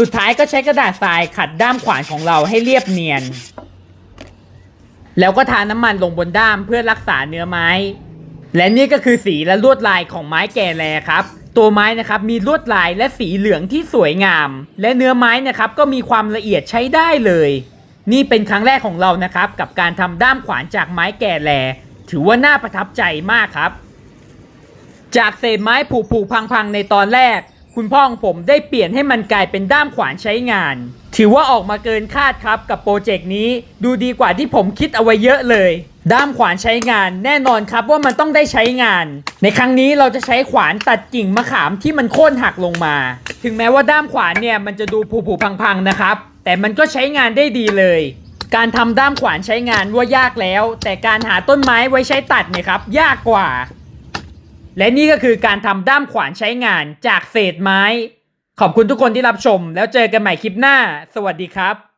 สุดท้ายก็ใช้กระดาษทรายขัดด้ามขวานของเราให้เรียบเนียน แล้วก็ทาน้ำมันลงบนด้ามเพื่อรักษาเนื้อไม้ และนี่ก็คือสีและลวดลายของไม้แก่แลครับ ตัวไม้นะครับมีลวดลายและสีเหลืองที่สวยงาม และเนื้อไม้นะครับก็มีความละเอียดใช้ได้เลย นี่เป็นครั้งแรกของเรานะครับ กับการทำด้ามขวานจากไม้แก่แล ถือว่าน่าประทับใจมากครับ จากเศษไม้ผุผุพังๆในตอนแรก คุณพ่อของผมได้เปลี่ยนให้มันกลายเป็นด้ามขวานใช้งาน ถือว่าออกมาเกินคาดครับกับโปรเจกต์นี้ ดูดีกว่าที่ผมคิดเอาไว้เยอะเลย ด้ามขวานใช้งาน แน่นอนครับว่ามันต้องได้ใช้งาน ในครั้งนี้เราจะใช้ขวานตัดกิ่งมะขามที่มันโค่นหักลงมา ถึงแม้ว่าด้ามขวานเนี่ยมันจะดูผุผุพังๆนะครับ แต่มันก็ใช้งานได้ดีเลยการทำด้ามขวานใช้งานว่ายากแล้ว แต่การหาต้นไม้ไว้ใช้ตัดเนี่ยครับ ยากกว่า และนี่ก็คือการทำด้ามขวานใช้งานจากเศษไม้ ขอบคุณทุกคนที่รับชม แล้วเจอกันใหม่คลิปหน้า สวัสดีครับ